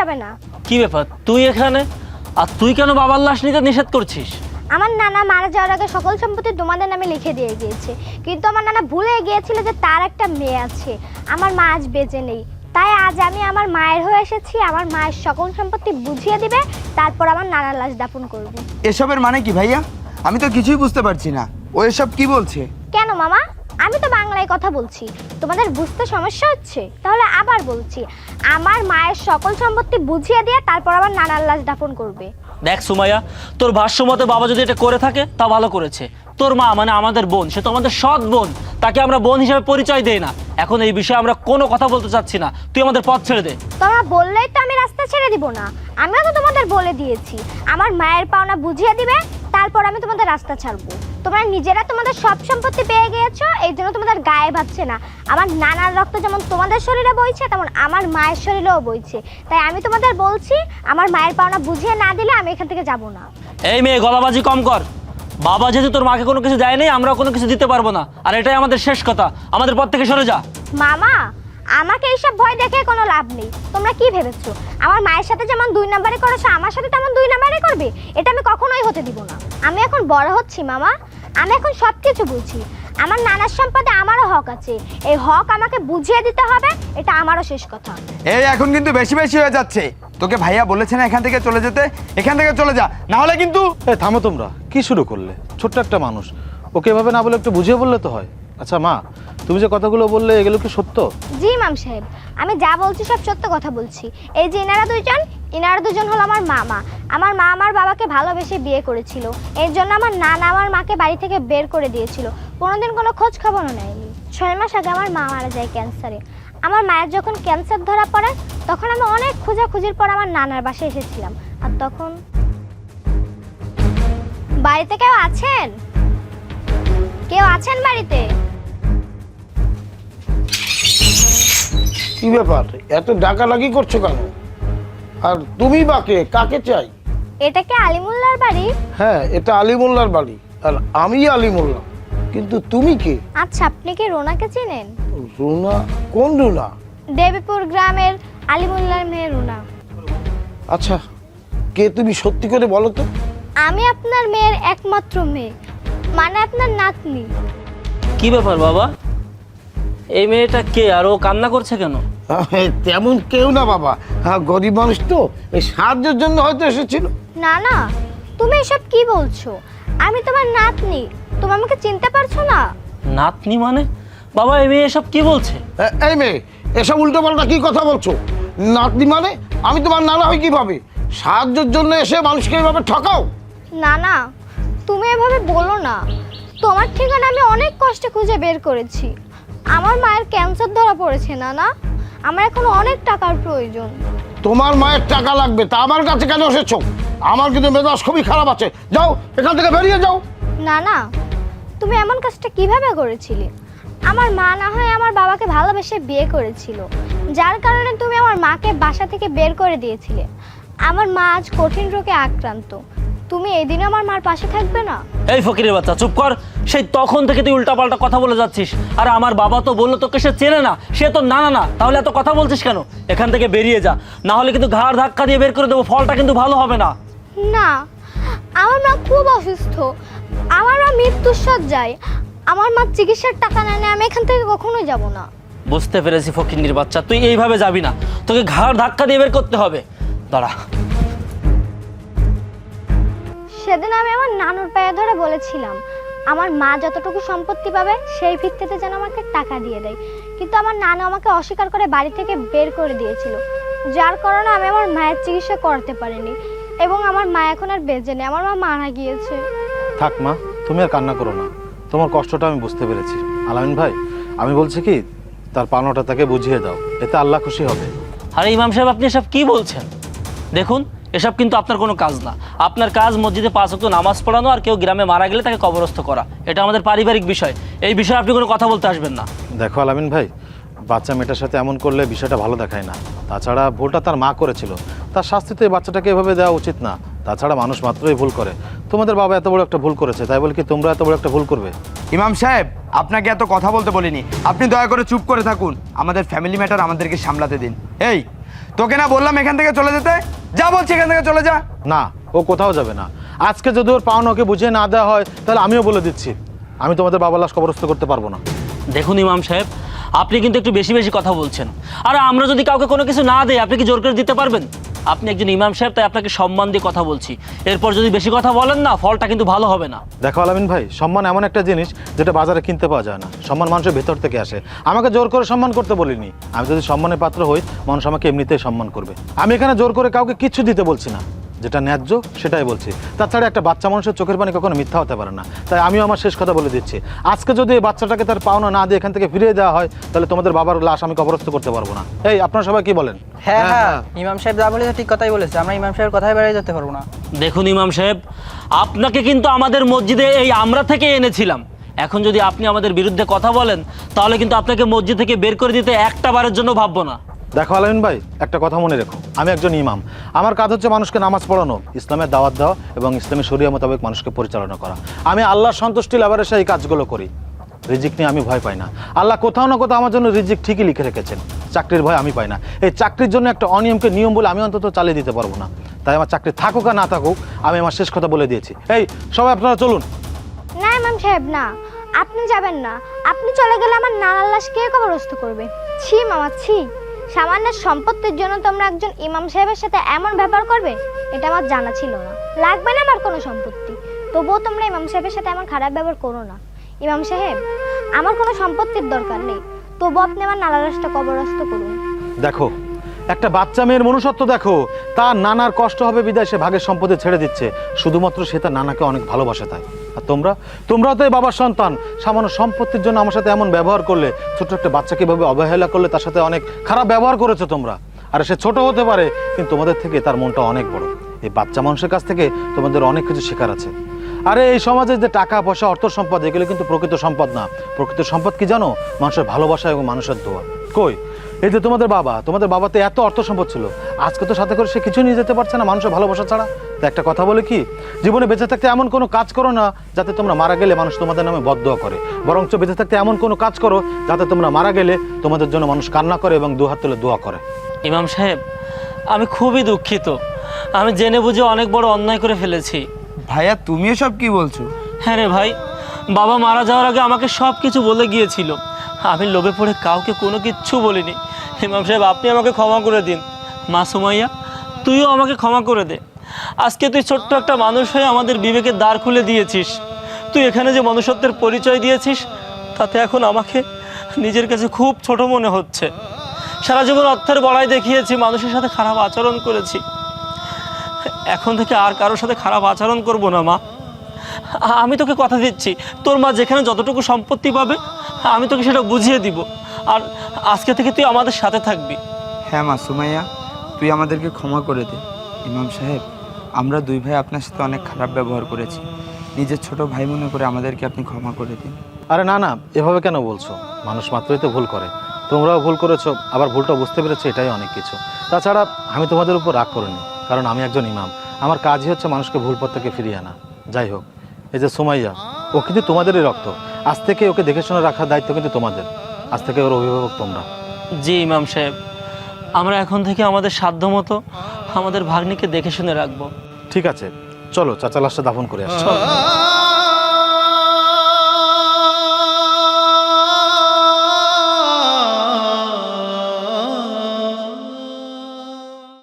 যাবে না। কি ব্যাপার? তুই এখানে? আর তুই কেন বাবার লাশ নিতে নিষেধ করছিস? আমার নানা মারা যাওয়ার আগে সকল সম্পত্তি তোমাদের নামে লিখে দিয়ে গিয়েছে। কিন্তু আমার নানা ভুলে গিয়েছিল যে তার একটা মেয়ে আছে। আমার মা আজ বেঁচে নেই। তাই আজ আমি আমার মায়ের হয়ে এসেছি আমার মায়ের সকল সম্পত্তি বুঝিয়ে দিবে তারপর আমার নানার লাশ দাফন করবে। এসবের মানে কি ভাইয়া? আমি তো কিছুই বুঝতে পারছি না। ও এসব কি বলছে? কেন মামা? আমি তো বাংলায় কথা বলছি। তোমাদের বুঝতে সমস্যা হচ্ছে? তাহলে আবার বলছি। আমার মায়ের সকল সম্পত্তি বুঝিয়ে দিয়ে তারপর আবার নানার লাশ দাফন করবে। দেখ সুমাইয়া তোর ভাষ্য মতে বাবা যদি এটা করে থাকে তা ভালো করেছে। তোর মা মানে আমাদের বোন সে তো আমাদের সৎ বোন। তাকে আমরা বোন হিসেবে পরিচয় দেই না। এখন এই বিষয়ে আমরা কোনো কথা বলতে চাচ্ছি না। তুই আমাদের পথ ছেড়ে দে। তোমরা বললেই তো আমি রাস্তা ছেড়ে দিব না। আমিও তো তোমাদের বলে দিয়েছি। আমার মায়ের পাওনা বুঝিয়ে দিবে তারপর আমি তোমাদের রাস্তা ছাড়বো। তোমরা নিজেরা তোমাদের সব সম্পত্তি পেয়ে গিয়েছো এই জন্য তোমাদের গায়ে ভাবছে না। আমার নানার রক্ত যেমন তোমাদের শরীরে বইছে তেমন আমার মায়ের শরীরেও বইছে। তাই আমি তোমাদের বলছি আমার মায়ের পাওনা বুঝিয়ে না দিলে আমি এখান থেকে যাব না। এই মেয়ে গলাবাজি কম কর। বাবা যেহেতু তোর মাকে কোনো কিছু দেয়নি আমরাও কোনো কিছু দিতে পারব না। আর এটাই আমাদের শেষ কথা। আমাদের পথ থেকে সরে যা। মামা আমাকে এইসব ভয় দেখে কোনো লাভ নেই। তোমরা কি ভেবেছো? আমার মায়ের সাথে যেমন দুই নাম্বারে করেছ আমার সাথে তেমন দুই নাম্বারে করবে? এটা আমি কখনোই হতে দিব না। আমি এখন বড় হচ্ছি মামা। আমি এখন সব কিছু বুঝি আমার নানার সম্পদে আমারও হক আছে। এই হক আমাকে বুঝিয়ে দিতে হবে এটা আমারও শেষ কথা। এই এখন কিন্তু বেশি বেশি হয়ে যাচ্ছে। তোকে ভাইয়া বলেছে না এখান থেকে চলে যেতে? এখান থেকে চলে যা। না হলে কিন্তু এ থামো তোমরা। কি শুরু করলে? ছোট্ট একটা মানুষ। ওকে এভাবে না বলে একটু বুঝিয়ে বললে তো হয়। আচ্ছা মা, তুমি যে কথাগুলো বললে, এগুলো কি সত্য? জি, মাম সাহেব। আমি যা বলছি সব সত্য কথা বলছি। এই যে ইনারা দুইজন, ইনারা দুজন হলো আমার মামা। আমার মা আমার বাবাকে ভালোবেসে বিয়ে করেছিল। এর জন্য আমার নানা আমার মাকে বাড়ি থেকে বের করে দিয়েছিল। কোনোদিন কোনো খোঁজ খবরও নেয়নি। ছয় মাস আগে আমার মা মারা যায় ক্যান্সারে। আমার মায়ের যখন ক্যান্সার ধরা পড়ে, তখন আমি অনেক খোঁজাখুঁজির পর আমার নানার বাসায় এসেছিলাম। আর তখন বাড়িতে কেউ আছেন? কেউ আছেন বাড়িতে? কি ব্যাপার? এত ডাকাডাকি করছ কেন? আর তুমি বা কে? কাকে চাই? এটা কি আলিমুল্লার বাড়ি? হ্যাঁ এটা আলিমুল্লার বাড়ি। আর আমি আলিমুল্লাহ কিন্তু তুমি কে? আচ্ছা আপনি কি রোনাকে চিনেন? রুনা? কোন রুনা? দেবীপুর গ্রামের আলিমুল্লার মেয়ে রুনা। আচ্ছা কে তুমি সত্যি করে বলো তো? আমি আপনার মেয়ের একমাত্র মেয়ে মানে আপনার নাতনি। কি ব্যাপার বাবা? এই মেয়েটা কে? আর ও কান্না করছে কেন? তেমন কেউ না বাবা। হ্যাঁ গরিব মানুষ তো। এই সাহায্যের জন্য হয়তো এসেছিল। না না তুমি এসব কি বলছো? আমি তোমার নাতনি। তুমি আমাকে চিনতে পারছ না? নাতনি মানে? বাবা এই মেয়ে এসব কি বলছে? এই মেয়ে এসব উল্টো পাল্টা কি কথা বলছো? নাতনি মানে? আমি তোমার নানা হই কীভাবে? সাহায্যের জন্য এসে মানুষকে এভাবে ঠকাও? না না তুমি এভাবে বলো না। তোমার ঠিকানা আমি অনেক কষ্টে খুঁজে বের করেছি। আমার মায়ের ক্যান্সার ধরা পড়েছে না না আমার এখন অনেক টাকার প্রয়োজন। তোমার মায়ের টাকা লাগবে তা আমার কাছে কেন এসেছ? আমার কিন্তু মেজাজ খুবই খারাপ আছে। যাও এখান থেকে বেরিয়ে যাও। না না তুমি এমন কাজটা কীভাবে করেছিলে? আমার মা না হয় আমার বাবাকে ভালোবেসে বিয়ে করেছিল। যার কারণে তুমি আমার মাকে বাসা থেকে বের করে দিয়েছিলে। আমার মা আজ কঠিন রোগে আক্রান্ত। তুমি এই দিনে আমার মার পাশে থাকবে না? এই ফকিরের বাচ্চা চুপ কর। সেই তখন থেকে তুই উল্টাপাল্টা কথা বলে যাচ্ছিস। আর আমার বাবা তো বলল তোকে সে চেনে না সে তো না না না। তাহলে এত কথা বলছিস কেন? এখান থেকে বেরিয়ে যা। না হলে কিন্তু ঘাড় ধাক্কা দিয়ে বের করে দেবো ফলটা কিন্তু ভালো হবে না। না আমার মা খুব অসুস্থ। আমার মা মৃত্যুর সজ্জায় আমার মা চিকিৎসার টাকা না নেয় আমি এখান থেকে কখনোই যাব না। বুঝতে পেরেছি ফকিন্নির বাচ্চা তুই এইভাবে যাবি না। তোকে ঘাড় ধাক্কা দিয়ে বের করতে হবে। দাঁড়া। সেদিন আমি আমার নানুর পায়ে ধরে বলেছিলাম আমার মা যতটুকু সম্পত্তি পাবে সেই ভিত্তিতে যেন আমাকে টাকা দিয়ে দেয়। কিন্তু আমার নানু আমাকে অস্বীকার করে বাড়ি থেকে বের করে দিয়েছিল যার কারণে আমি আমার মায়ের চিকিৎসা করতে পারিনি এবং আমার মা এখন আর বেঁচে নেই আমার মা মারা গিয়েছে। থাক মা তুমি আর কান্না করো না। তোমার কষ্টটা আমি বুঝতে পেরেছি। আলামিন ভাই আমি বলছি কি তার পাওনাটা তাকে বুঝিয়ে দাও এতে আল্লাহ খুশি হবে। আরে ইমাম সাহেব আপনি সব কি বলছেন? দেখুন এসব কিন্তু আপনার কোনো কাজ না। আপনার কাজ মসজিদে পাঁচ ওয়াক্ত নামাজ পড়ানো আর কেউ গ্রামে মারা গেলে তাকে কবরস্থ করা। এটা আমাদের পারিবারিক বিষয়। এই বিষয়ে আপনি কোনো কথা বলতে আসবেন না। দেখো আলামিন ভাই বাচ্চা মেয়েটার সাথে এমন করলে বিষয়টা ভালো দেখায় না। তাছাড়া ভুলটা তার মা করেছিল। তার শাস্তি তো এই বাচ্চাটাকে এভাবে দেওয়া উচিত না। তাছাড়া মানুষ মাত্রই ভুল করে। তোমাদের বাবা এত বড় একটা ভুল করেছে তাই বলে কি তোমরা এত বড় একটা ভুল করবে? ইমাম সাহেব আপনাকে এত কথা বলতে বলিনি। আপনি দয়া করে চুপ করে থাকুন। আমাদের ফ্যামিলি ম্যাটার আমাদেরকে সামলাতে দিন। এই তোকে না বললাম এখান থেকে চলে যেতে? যা বলছি এখান থেকে চলে যা। না ও কোথাও যাবে না। আজকে যদি ওর পাওনা ওকে বুঝিয়ে না দেওয়া হয় তাহলে আমিও বলে দিচ্ছি। আমি তোমাদের বাবার লাশ কবরস্থ করতে পারব না। দেখুন ইমাম সাহেব আপনি কিন্তু একটু বেশি বেশি কথা বলছেন। আর আমরা যদি কাউকে কোনো কিছু না দেই আপনি কি জোর করে দিতে পারবেন? আপনি একজন ইমাম সাহেব, তাই আপনাকে সম্মান দিয়ে কথা বলছি। এরপর যদি বেশি কথা বলেন না, ফলটা কিন্তু ভালো হবে না। দেখো আলামিন ভাই, সম্মান এমন একটা জিনিস যেটা বাজারে কিনতে পাওয়া যায় না। সম্মান মানুষের ভেতর থেকে আসে। আমাকে জোর করে সম্মান করতে বলিনি। আমি যদি সম্মানের পাত্র হই, মানুষ আমাকে এমনিতেই সম্মান করবে। আমি এখানে জোর করে কাউকে কিছু দিতে বলছি না। যেটা ন্যায্য সেটাই বলছি। তাছাড়া একটা বাচ্চা মানুষের চোখের পানি কখনো মিথ্যা হতে পারে না। তাই আমিও আমার শেষ কথা বলে দিচ্ছি। আজকে যদি এই বাচ্চাটাকে তার পাওনা না দিয়ে এখান থেকে ফিরিয়ে দেওয়া হয় তাহলে তোমাদের বাবার লাশ আমি কবরস্থ করতে পারব না। এই আপনারা সবাই কি বলেন? হ্যাঁ হ্যাঁ ইমাম সাহেব যা বলেছে ঠিক কথাই বলেছে। আমরা ইমাম সাহেবের কথাই বেড়ে যেতে পারব না। দেখুন ইমাম সাহেব আপনাকে কিন্তু আমাদের মসজিদে এই আমরা থেকে এনেছিলাম। এখন যদি আপনি আমাদের বিরুদ্ধে কথা বলেন তাহলে কিন্তু আপনাকে মসজিদ থেকে বের করে দিতে একটা বারের জন্য ভাববো না। দেখো আলামিন ভাই, একটা কথা মনে রেখো। আমি একজন ইমাম। আমার কাজ হচ্ছে মানুষকে নামাজ পড়ানো, ইসলামের দাওয়াত দেওয়া এবং ইসলামী শরিয়া মোতাবেক মানুষকে পরিচালনা করা। আমি আল্লাহর সন্তুষ্টি লাভের সেই কাজগুলো করি। রিজিক নিয়ে আমি ভয় পাই না। আল্লাহ কোথাও না কোথাও আমার জন্য রিজিক ঠিকই লিখে রেখেছেন। চাকরির ভয় আমি পাই না। এই চাকরির জন্য একটা অনিয়মকে নিয়ম বলে আমি অন্তত চালিয়ে দিতে পারব না। তাই আমার চাকরি থাকুক আর না থাকুক, আমি আমার শেষ কথা বলে দিয়েছি। এই, সবাই আপনারা চলুন। না, ইমাম সাহেব, না। আপনি যাবেন না। আপনি চলে গেলে আমার নানার কে কবরস্থ করবে? ছি, মামা, ছি। সামান্য সম্পত্তির জন্য তোমরা একজন ইমাম সাহেবের সাথে এমন ব্যবহার করবে? এটা আমার জানা ছিল না। লাগবে না আমার কোনো সম্পত্তি? তবুও তোমরা ইমাম সাহেবের সাথে এমন খারাপ ব্যবহার করো না। ইমাম সাহেব, আমার কোনো সম্পত্তির দরকার নেই। তবু আপনি আমার নানার লাশটা কবরস্থ করুন। দেখো, একটা বাচ্চা মেয়ের মনুষ্যত্ব দেখো, তার নানার কষ্ট হবে বিদায় সে ভাগের সম্পদে ছেড়ে দিচ্ছে। শুধুমাত্র সে তার নানাকে অনেক ভালোবাসে তাই। আর তোমরা? তোমরাও তো এই বাবার সন্তান। সামান্য সম্পত্তির জন্য আমার সাথে এমন ব্যবহার করলে ছোট একটা বাচ্চাকে এভাবে অবহেলা করলে তার সাথে অনেক খারাপ ব্যবহার করেছ তোমরা। আর সে ছোট হতে পারে, কিন্তু তোমাদের থেকে তার মনটা অনেক বড়। এই বাচ্চা মানুষের কাছ থেকে তোমাদের অনেক কিছু শেখার আছে। আরে এই সমাজে যে টাকা, পয়সা, অর্থ সম্পদ, এগুলো কিন্তু প্রকৃত সম্পদ না। প্রকৃত সম্পদ কি জানো? মানুষের ভালোবাসা এবং মানুষের দোয়া। কই? এই যে তোমাদের বাবা তোমাদের বাবাতে এত অর্থ সম্পদ ছিল। আজকে তো সাথে করে সে কিছু নিয়ে যেতে পারছে না মানুষের ভালোবাসা ছাড়া। তো একটা কথা বলে কি জীবনে বেঁচে থাকতে এমন কোনো কাজ করো না যাতে তোমরা মারা গেলে মানুষ তোমাদের নামে বদ্ধ করে। বরঞ্চ বেঁচে থাকতে এমন কোনো কাজ করো যাতে তোমরা মারা গেলে তোমাদের জন্য মানুষ কান্না করে এবং দুহাত তুলে দোয়া করে। ইমাম সাহেব আমি খুবই দুঃখিত। আমি জেনে বুঝে অনেক বড় অন্যায় করে ফেলেছি। ভাইয়া তুমি সব কি বলছো? হ্যাঁ রে ভাই বাবা মারা যাওয়ার আগে আমাকে সব কিছু বলে গিয়েছিল। আমি লোভে পড়ে কাউকে কোনো কিচ্ছু বলিনি। ইমাম সাহেব, আপনি আমাকে ক্ষমা করে দিন। মা সুমাইয়া, তুইও আমাকে ক্ষমা করে দে। আজকে তুই ছোট্ট একটা মানুষ হয়ে আমাদের বিবেকের দ্বার খুলে দিয়েছিস। তুই এখানে যে মনুষ্যত্বের পরিচয় দিয়েছিস, তাতে এখন আমাকে নিজের কাছে খুব ছোট মনে হচ্ছে। সারা জীবন অর্থের বড়াই দেখিয়েছি, মানুষের সাথে খারাপ আচরণ করেছি। এখন থেকে আর কারোর সাথে খারাপ আচরণ করব না, মা। আমি তোকে কথা দিচ্ছি। তোর মা যেখানে যতটুকু সম্পত্তি পাবে আমি তোকে সেটা বুঝিয়ে দিব। আর আজকে থেকে তুই আমাদের সাথে থাকবি। হ্যাঁ মা সুমাইয়া তুই আমাদেরকে ক্ষমা করে দে। ইমাম সাহেব আমরা দুই ভাই আপনার সাথে অনেক খারাপ ব্যবহার করেছি। নিজের ছোট ভাই মনে করে আমাদেরকে আপনি ক্ষমা করে দিন। আরে না না এভাবে কেন বলছো? মানুষ মাত্রই তো ভুল করে। তোমরাও ভুল করেছ আবার ভুলটা বুঝতে পেরেছ এটাই অনেক কিছু। তাছাড়া আমি তোমাদের উপর রাগ করিনি কারণ আমি একজন ইমাম। আমার কাজই হচ্ছে মানুষকে ভুল পথ থেকে ফিরিয়ে আনা। যাই হোক এই যে সুমাইয়া ও কিন্তু তোমাদেরই রক্ত। আজ থেকে ওকে দেখে শুনে রাখার দায়িত্ব কিন্তু তোমাদের। আজ থেকে ওর অভিভাবক তোমরা। জি ইমাম সাহেব। আমরা এখন থেকে আমাদের সাধ্য মতো আমাদের ভাগ্নিকে দেখে শুনে রাখব। ঠিক আছে। চলো চাচা লাশটা দাফন করে আসছি চল।